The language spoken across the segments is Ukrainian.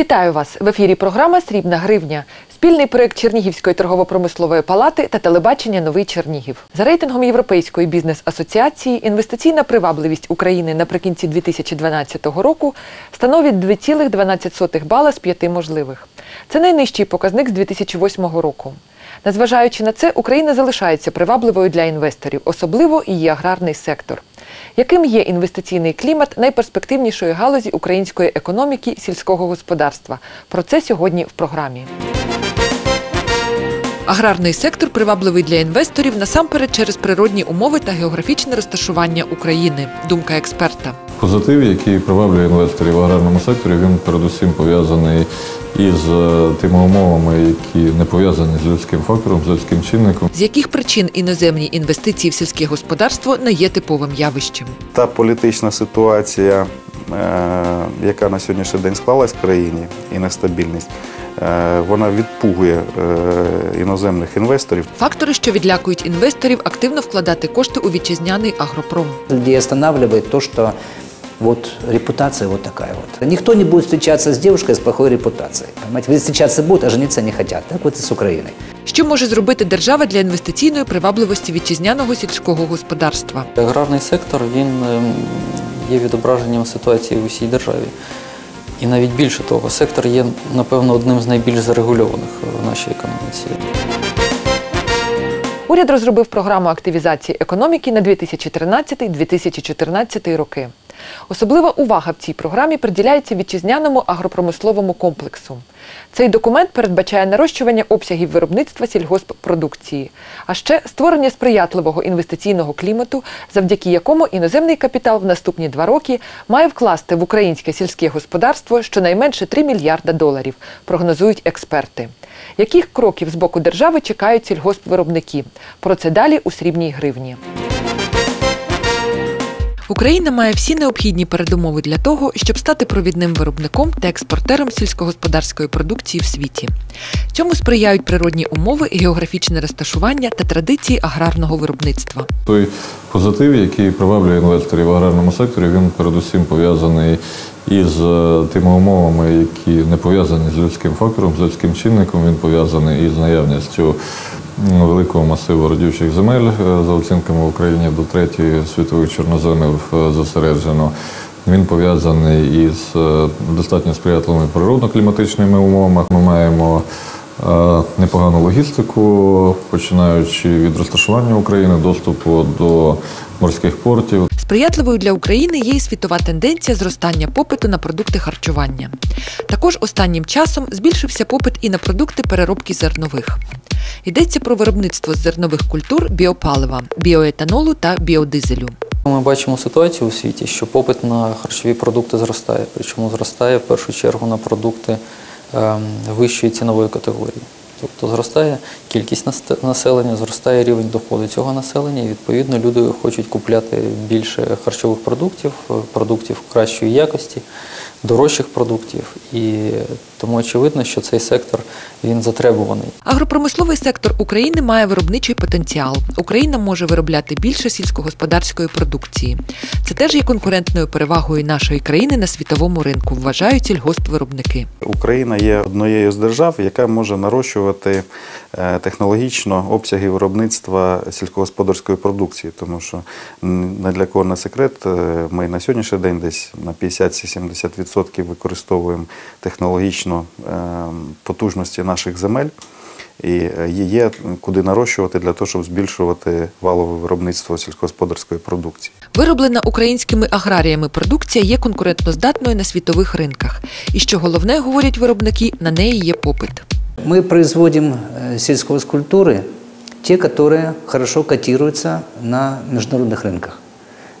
Вітаю вас в ефірі. Програма Срібна гривня. Спільний проект Чернігівської торгово-промислової палати та телебачення Новий Чернігів за рейтингом Європейської бізнес-асоціації. Інвестиційна привабливість України наприкінці 2012 року становить 2,12 бала з п'яти можливих. Це найнижчий показник з 2008 року. Незважаючи на це, Україна залишається привабливою для інвесторів, особливо її аграрний сектор. Яким є інвестиційний клімат найперспективнішої галузі української економіки сільського господарства? Про це сьогодні в програмі. Аграрний сектор привабливий для інвесторів насамперед через природні умови та географічне розташування України. Думка експерта. Позитив, який приваблює інвесторів в аграрному секторі, він передусім пов'язаний із е, тими умовами, які не пов'язані з людським фактором, з людським чинником. З яких причин іноземні інвестиції в сільське господарство не є типовим явищем? Та політична ситуація, яка на сьогоднішній день склалась в країні, і нестабільність, е, вона відпугує е, іноземних інвесторів. Фактори, що відлякують інвесторів, активно вкладати кошти у вітчизняний агропром. Людей останавливает то, что вот репутация вот такая вот. Никто не будет встречаться с девушкой с плохой репутацией. Понимаете, встречаться будут, а жениться не хотят. Так вот и с Украиной. Що може зробити держава для інвестиційної привабливості вітчизняного сільського господарства? Аграрний сектор він ем, є відображенням ситуації в усій державі. І навіть більше того, сектор є, напевно, одним з найбільш зарегульованих в нашій економіці. Уряд розробив програму активізації економіки на 2013-2014 роки. Особлива увага в цій програмі приділяється вітчизняному агропромисловому комплексу. Цей документ передбачає нарощування обсягів виробництва сільгосппродукції, а ще створення сприятливого інвестиційного клімату, завдяки якому іноземний капітал в наступні два роки має вкласти в українське сільське господарство щонайменше 3 мільярда доларів, прогнозують експерти. Яких кроків з боку держави чекають сільгоспвиробники? Про це далі у срібній гривні. Україна має всі необхідні передумови для того, щоб стати провідним виробником та експортером сільськогосподарської продукції в світі. Цьому сприяють природні умови, географічне розташування та традиції аграрного виробництва. Той позитив, який приваблює інвесторів в аграрному секторі, він передусім пов'язаний із е, тими умовами, які не пов'язані з людським фактором, з людським чинником. Він пов'язаний із наявністю великого масиву родючих земель е, за оцінками в Україні до третьої світових чорноземів е, зосереджено. Він пов'язаний із е, достатньо сприятливими природно-кліматичними умовами. Ми маємо непогану логістику, починаючи від розташування України, доступу до морських портів. Сприятливою для України є і світова тенденція зростання попиту на продукти харчування. Також останнім часом збільшився попит і на продукти переробки зернових. Йдеться про виробництво зернових культур біопалива, біоетанолу та біодизелю. Ми бачимо ситуацію у світі, що попит на харчові продукти зростає. Причому зростає в першу чергу на продукти ем, вищої цінової категорії. Тобто зростає кількість населення, зростає рівень доходу цього населення, і відповідно люди хочуть купляти більше харчових продуктів, е, продуктів кращої якості, дорожчих продуктів. І тому очевидно, що цей сектор він затребуваний. Агропромисловий сектор України має виробничий потенціал. Україна може виробляти більше сільськогосподарської продукції. Це теж є конкурентною перевагою нашої країни на світовому ринку, вважають сільгоспвиробники. Україна є однією з держав, яка може нарощувати е, технологічно обсяги виробництва сільськогосподарської продукції, тому що не для кого не секрет, е, ми на сьогоднішній день десь на 50-70% використовуємо технологічно е, потужності наших земель. І е, є куди нарощувати для того, щоб збільшувати валове виробництво сільськогосподарської продукції. Вироблена українськими аграріями продукція є конкурентноздатною на світових ринках. І що головне, говорять виробники, на неї є попит. Мы производим э, сельскохозкультуры, те, которые хорошо котируются на международных рынках.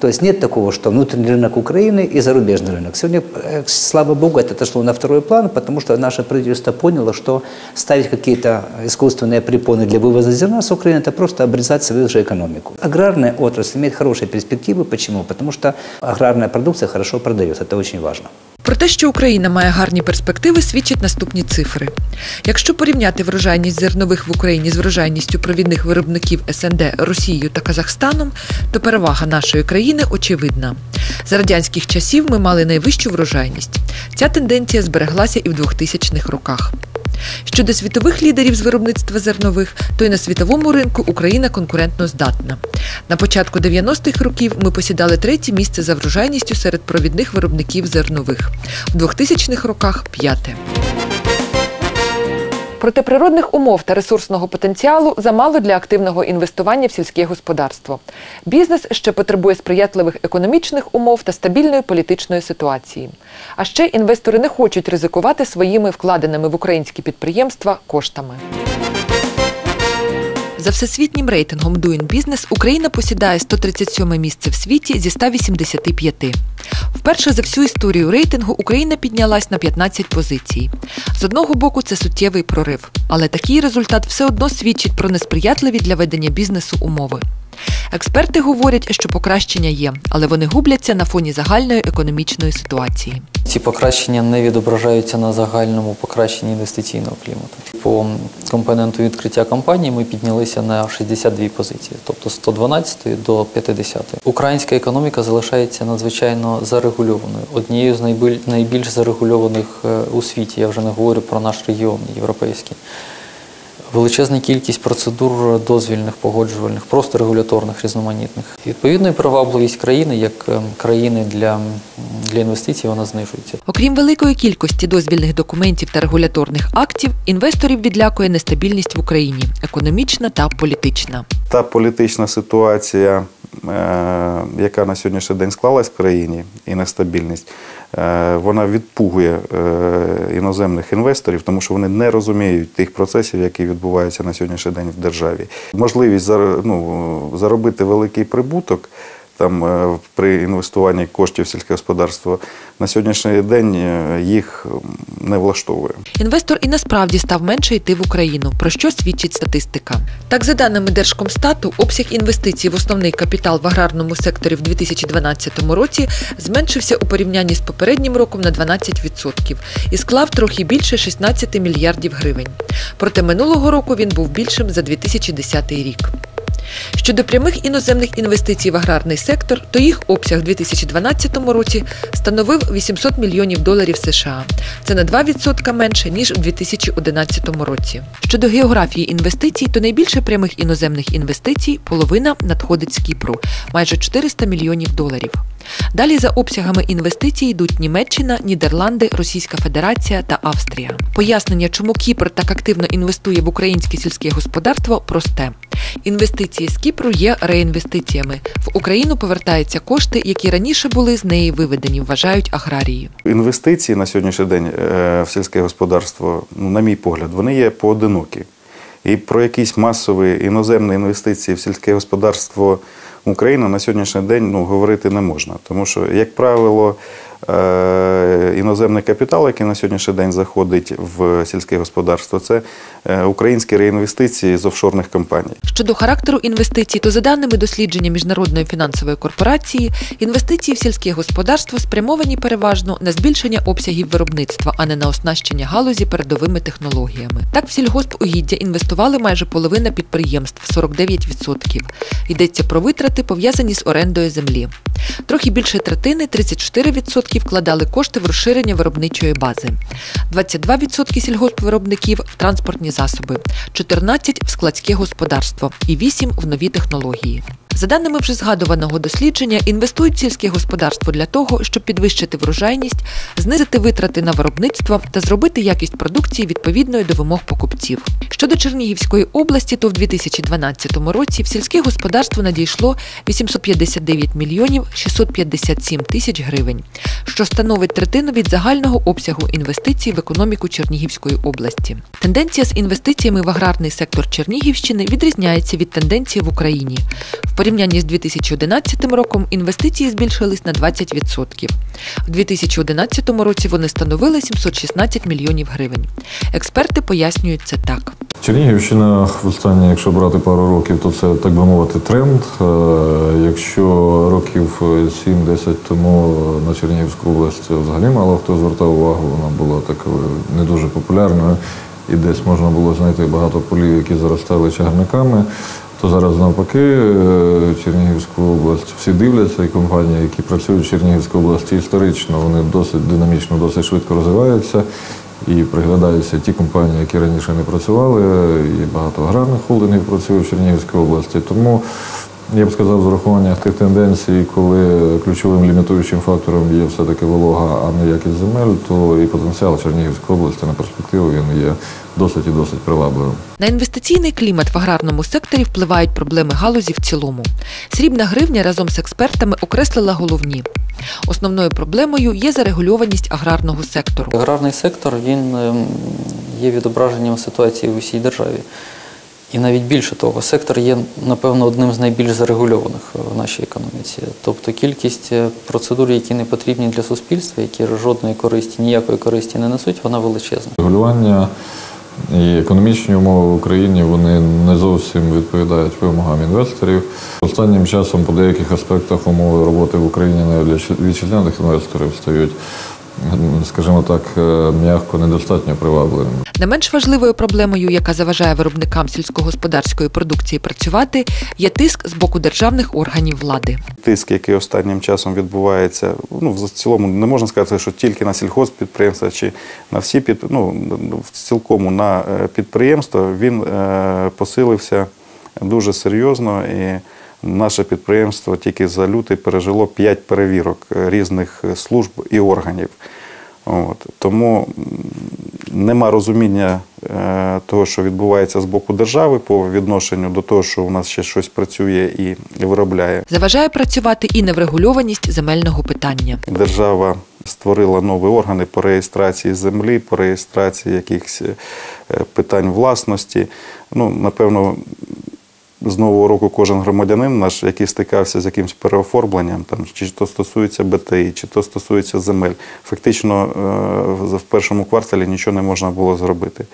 То есть нет такого, что внутренний рынок Украины и зарубежный рынок. Сегодня, э, слава богу, это отошло на второй план, потому что наше правительство поняло, что ставить какие-то искусственные препоны для вывоза зерна с Украины – это просто обрезать свою же экономику. Аграрная отрасль имеет хорошие перспективы. Почему? Потому что аграрная продукция хорошо продается. Это очень важно. Про те, що Україна має гарні перспективи, свідчать наступні цифри. Якщо порівняти врожайність зернових в Україні з врожайністю провідних виробників СНД Росією та Казахстаном, то перевага нашої країни очевидна. За радянських часів ми мали найвищу врожайність. Ця тенденція збереглася і в 2000-х роках. Щодо світових лідерів з виробництва зернових, то й на світовому ринку Україна конкурентно здатна. На початку 90-х років ми посідали третє місце за врожайністю серед провідних виробників зернових. У 2000-х роках п'яте. Проте природних умов та ресурсного потенціалу замало для активного інвестування в сільське господарство. Бізнес ще потребує сприятливих економічних умов та стабільної політичної ситуації. А ще інвестори не хочуть ризикувати своїми вкладеними в українські підприємства коштами. За всесвітнім рейтингом Doing Business Україна посідає 137 місце в світі зі 185. Вперше за всю історію рейтингу Україна піднялась на 15 позицій. З одного боку, це суттєвий прорив, але такий результат все одно свідчить про несприятливі для ведення бізнесу умови. Експерти говорять, що покращення є, але вони губляться на фоні загальної економічної ситуації. Ці покращення не відображаються на загальному покращенні інвестиційного клімату. По компоненту відкриття компанії ми піднялися на 62 позиції, тобто з 112 до 50. Українська економіка залишається надзвичайно зарегульованою, однією з найбіль- найбільш зарегульованих е, у світі. Я вже не говорю про наш регіон європейський. Величезна кількість процедур дозвільних, погоджувальних, просто регуляторних, різноманітних. І, Відповідно, і привабливість країни як ем, країни для, для інвестицій вона знижується. Окрім великої кількості дозвільних документів та регуляторних актів, інвесторів відлякує нестабільність в Україні економічна та політична. Та політична ситуація, яка на сьогоднішній день склалась в країні, і нестабільність, е, вона відпугує е, іноземних інвесторів, тому що вони не розуміють тих процесів, які відбуваються на сьогоднішній день в державі. Можливість ну, заробити великий прибуток. Там е, при інвестуванні коштів в сільське господарство на сьогоднішній день е, їх не влаштовує. Інвестор і насправді став менше йти в Україну, про що свідчить статистика. Так, за даними Держкомстату, обсяг інвестицій в основний капітал в аграрному секторі в 2012 році зменшився у порівнянні з попереднім роком на 12% і склав трохи більше 16 мільярдів гривень. Проте минулого року він був більшим за 2010 рік. Щодо прямих іноземних інвестицій в аграрний сектор, то їх обсяг у 2012 році становив 800 мільйонів доларів США. Це на 2% менше ніж у 2011 році. Щодо географії інвестицій, то найбільше прямих іноземних інвестицій половина надходить з Кіпру майже 400 мільйонів доларів. Далі за обсягами інвестицій йдуть Німеччина, Нідерланди, Російська Федерація та Австрія. Пояснення, чому Кіпр так активно інвестує в українське сільське господарство, просте. Інвестиції з Кіпру є реінвестиціями. В Україну повертаються кошти, які раніше були з неї виведені, вважають аграрії. Інвестиції на сьогоднішній день е, в сільське господарство, ну, на мій погляд, вони є поодинокі. І про якісь масові іноземні інвестиції в сільське господарство України на сьогоднішній день ну, говорити не можна. Тому що, як правило, іноземний капітал, який на сьогоднішній день заходить в сільське господарство, це е, українські реінвестиції з офшорних компаній. Щодо характеру інвестицій, то за даними дослідження міжнародної фінансової корпорації, інвестиції в сільське господарство спрямовані переважно на збільшення обсягів виробництва, а не на оснащення галузі передовими технологіями. Так, в сільгоспугіддя інвестували майже половина підприємств 49%. Йдеться про витрати, пов'язані з орендою землі. Трохи більше третини 34% вкладали кошти в розширення виробничої бази, 22% сільгоспвиробників в транспортні засоби, 14% в складське господарство і 8% в нові технології. За даними вже згадуваного дослідження, інвестують в сільське господарство для того, щоб підвищити врожайність, знизити витрати на виробництво та зробити якість продукції відповідною до вимог покупців. Щодо Чернігівської області, то в 2012 році в сільське господарство надійшло 859 мільйонів 657 тисяч гривень, що становить третину від загального обсягу інвестицій в економіку Чернігівської області. Тенденція з інвестиціями в аграрний сектор Чернігівщини відрізняється від тенденції в Україні. В порівнянні з 2011 роком інвестиції збільшились на 20%. В 2011 році вони становили 716 мільйонів гривень. Експерти пояснюють це так. Чернігівщина в останні, якщо брати пару років, то це так би мовити тренд. Е, Якщо років 7-10 тому на Чернігівську область взагалі мало хто звертав увагу, вона була такою не дуже популярною, і десь можна було знайти багато полів, які заростали чагарниками. То зараз навпаки е, Чернігівську область всі дивляться, і компанії, які працюють в Чернігівській області історично, вони досить динамічно, досить швидко розвиваються. І приглядаються ті компанії, які раніше не працювали, і багато аграрних холдингів працює в Чернігівській області. Тому я б сказав, з урахуванням тих тенденцій, коли ключовим лімітуючим фактором є все-таки волога, а не якість земель, то і потенціал Чернігівської області на перспективу він є досить і досить привабливим. На інвестиційний клімат в аграрному секторі впливають проблеми галузі в цілому. Срібна гривня разом з експертами окреслила головні. Основною проблемою є зарегульованість аграрного сектору. Аграрний сектор він ем, є відображенням ситуації в усій державі. І навіть більше того, сектор є, напевно, одним з найбільш зарегульованих в нашій економіці. Тобто кількість е, процедур, які не потрібні для суспільства, які жодної користі, ніякої користі не несуть, вона величезна. Регулювання і економічні умови в Україні вони не зовсім відповідають вимогам інвесторів. Останнім часом по деяких аспектах умови роботи в Україні навіть для вітчизняних інвесторів стають, скажімо так, е, м'яко недостатньо привабливими. Не менш важливою проблемою, яка заважає виробникам сільськогосподарської продукції працювати, є тиск з боку державних органів влади. Тиск, який останнім часом відбувається, ну в цілому не можна сказати, що тільки на сільхозпідприємства чи на всі під, ну, в цілкому на е, підприємства, він е, посилився дуже серйозно і. Наше підприємство тільки за лютий пережило 5 перевірок е, різних служб і органів. От. Тому нема розуміння е, того, що відбувається з боку держави по відношенню до того, що у нас ще щось працює і, виробляє. Заважає працювати і неврегульованість земельного питання. Держава створила нові органи по реєстрації землі, по реєстрації якихось е, питань власності. Ну, напевно, з нового року кожен громадянин наш, який стикався з якимось переоформленням, там, чи то стосується БТІ, чи то стосується земель, фактично е, в першому кварталі нічого не можна було зробити.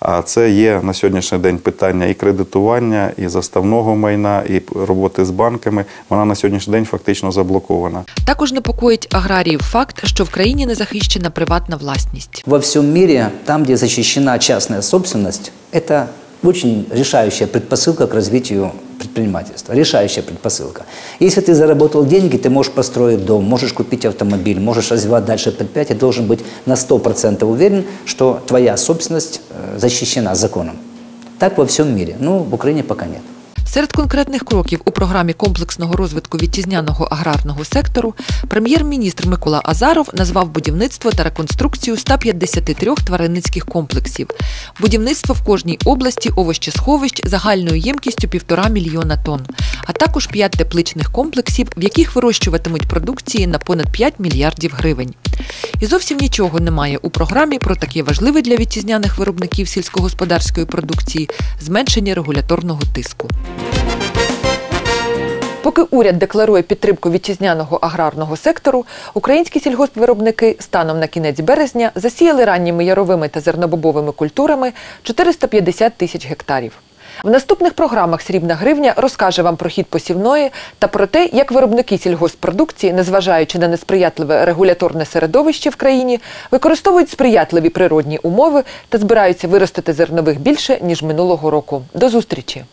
А це є на сьогоднішній день питання і кредитування, і заставного майна, і роботи з банками. Вона на сьогоднішній день фактично заблокована. Також непокоїть аграріїв факт, що в країні не захищена приватна власність. Во всем мире, там, где защищена частная собственность, это очень решающая предпосылка к развитию предпринимательства. Решающая предпосылка. Если ты заработал деньги, ты можешь построить дом, можешь купить автомобиль, можешь развивать дальше предприятие, должен быть на 100% уверен, что твоя собственность э, защищена законом. Так во всем мире. Ну, в Украине пока нет. Серед конкретних кроків у програмі комплексного розвитку вітчизняного аграрного сектору прем'єр-міністр Микола Азаров назвав будівництво та реконструкцію 153 тваринницьких комплексів. Будівництво в кожній області овощесховищ загальною ємкістю півтора мільйона тонн, а також п'ять тепличних комплексів, в яких вирощуватимуть продукції на понад 5 мільярдів гривень. І зовсім нічого немає у програмі про таке важливе для вітчизняних виробників сільськогосподарської продукції зменшення регуляторного тиску. Поки уряд декларує підтримку вітчизняного аграрного сектору, українські сільгоспвиробники станом на кінець березня засіяли ранніми яровими та зернобобовими культурами 450 тисяч гектарів. В наступних програмах Срібна гривня розкаже вам про хід посівної та про те, як виробники сільгоспродукції, незважаючи на несприятливе регуляторне середовище в країні, використовують сприятливі природні умови та збираються виростити зернових більше ніж минулого року. До зустрічі!